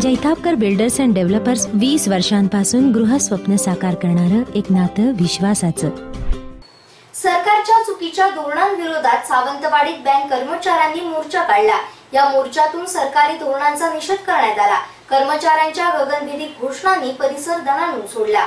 Jaitapkar builders and developers वीस वर्षांपासून गृहस्वप्न साकार करणारं एक नातं विश्वासाचं. सरकारच्या चुकीच्या धोरणांविरोधात सावंतवाडीत बँक कर्मचाऱ्यांनी मोर्चा काढला. या मोर्चातून सरकारी धोरणांचा निषेध करण्यात आला. कर्मचाऱ्यांच्या गगनभेदी घोषणांनी परिसर दणाणून सोडला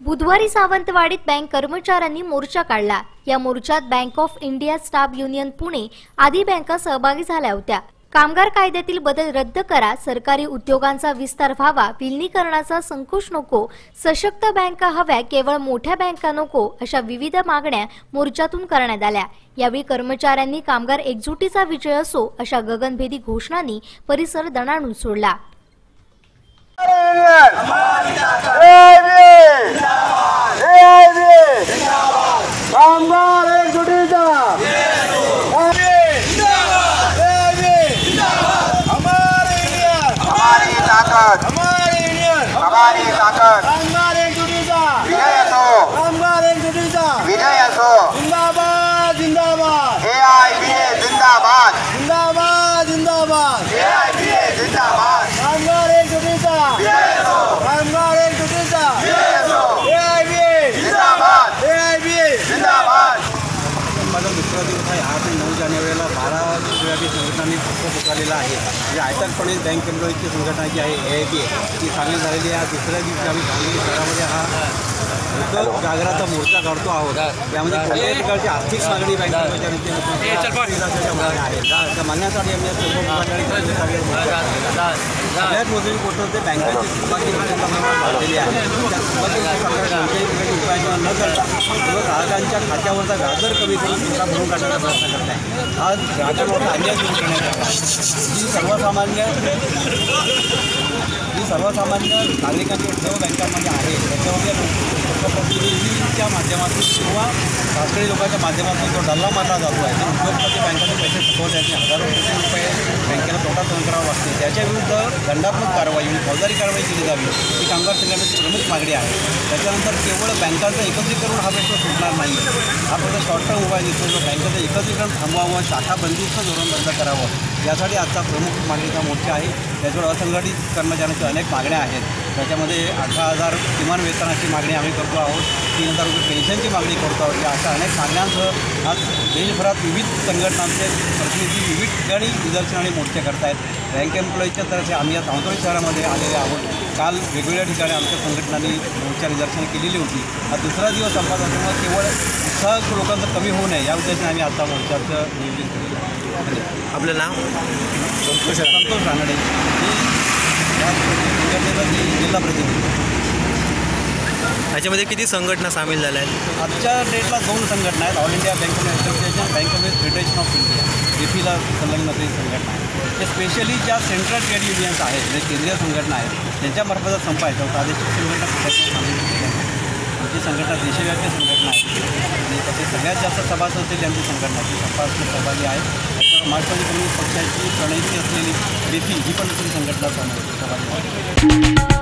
बुधवारी सावंतवाडीत बँक कर्मचाऱ्यांनी मोर्चा काढला. या मोर्चात bank of India staff union Pune आदी बँका सहभागी झाल्या होत्या. कामगार कायद्यातील बदल रद्द करा सरकारी उद्योगांचा विस्तार व्हावा विलिनीकरणाचा संकोच नको सशक्त बँका हव्या केवळ मोठ्या बँका नको अशा विविध मागण्या मोर्चातून करण्यात आल्या यावेळी कर्मचाऱ्यांनी कामगार एकजुटीचा विजय असो अशा गगनभेदी घोषणांनी परिसर दणाणून सोडला कामगार हमारी ताकद हमारे इंडियन हमारी ताकद कामगार एकजुटीचा विजय असो कामगार एकजुटीचा विजय असो जिंदाबाद जिंदाबाद ए आय बी ए जिंदाबाद जिंदाबाद जिंदाबाद ए आय बी ए जिंदाबाद कामगार एकजुटीचा विजय असो कामगार एकजुटीचा विजय असो एआयबी जिंदाबाद एआयबी जिंदाबाद माझा दुसरा दिवस आहे आठ आणि नऊ जानेवारीला बारा विभागीय संघटनांनी पुकारलेला आहे. म्हणजे आयटकपणे बँक एम्प्लॉईजची संघटना जी आहे ए आय ती सामील झालेली आहे. दुसऱ्या दिवशी आम्ही सांगली शहरामध्ये हा जागराचा मोर्चा काढतो आहोत. त्यामध्ये कोणत्याही प्रकारची आर्थिक मागणी बँक त्या मागण्यासाठी आम्ही आहे. सगळ्यात महत्त्वाची गोष्ट म्हणजे बँकांची प्रमाणात वाढलेली आहे. त्या सरकार कोणत्याही प्रकारची उपाययोजना न करता ग्राहकांच्या खात्यावरचा व्याजदर कमी करून भरून काढण्याचा प्रयत्न करत आहे. हा ग्राहकांवरचा अन्याय करण्यात आला. जी सर्वसामान्य जी सर्वसामान्य नागरिकांची ठेव बँकांमध्ये आहे त्याच्यामध्ये लोकप्रतिनिधीच्या माध्यमातून किंवा शास्त्रीय लोकांच्या माध्यमातून जो डल्ला मारला जातो आहे ते उद्योगपती बँकांचे पैसे थकवत आहेत हजारो कोटी रुपये बँकेला तोटा सहन लागते. त्याच्याविरुद्ध दंडात्मक कारवाई आणि फौजदारी कारवाई केली जावी ही कामगार संघटनेची प्रमुख मागणी आहे. त्याच्यानंतर केवळ बँकांचं एकत्रीकरण हा प्रश्न सुटणार नाही. हा प्रश्न शॉर्ट टर्म उपाय दिसतो जो बँकेचं एकत्रीकरण थांबवावं शाखाबंदीचं धोरण बंद करावं यासाठी आजचा प्रमुख मागणीचा मोर्चा आहे. त्याच्यावर असंघटित कर्मचाऱ्यांच्या अनेक मागण्या आहेत. त्याच्यामध्ये अठरा हजार किमान वेतनाची मागणी आम्ही करतो आहोत. तीन हजार रुपये पेन्शनची मागणी करतो आहोत. या अशा अनेक मागण्यांसह आज देशभरात विविध संघटनांचे प्रतिनिधी विविध ठिकाणी निदर्शन आणि मोर्चे करतायत. बँक एम्प्लॉईजच्या तर्फे आम्ही या सावंतवाडी शहरामध्ये आलेले आहोत. काल वेगवेगळ्या ठिकाणी आमच्या संघटनांनी मोर्चा निदर्शनं केलेली होती. हा दुसरा दिवस संपत असल्यामुळे केवळ उत्साह लोकांचं कमी होऊ नये या उद्देशाने आम्ही आजचा मोर्चाचं नियोजन केलेलं. आपलं नाव? संतोष संतोष रानडे. जिल्हा प्रतिनिधी. याच्यामध्ये किती संघटना सामील झाल्या आहेत? आजच्या डेटला दोन संघटना आहेत. All India bank association bank of federation of India एफीला संलग्न असलेली संघटना आहे. ते स्पेशली ज्या सेंट्रल ट्रेड युनियन्स आहेत जे केंद्रीय संघटना आहेत त्यांच्यामार्फत संप आहे प्रादेशिक संघटना कुठल्याही सामील आमची संघटना देशव्यापी संघटना आहे. आणि त्याचे सगळ्यात जास्त सभासद असतील त्यांची संघटना ती सभासद सहभागी आहे त्याच्यावर मार्क्सवादी कम्युनिस्ट पक्षाची प्रणयिती असलेली बीपी ही पण दुसरी संघटना सहभागी आहे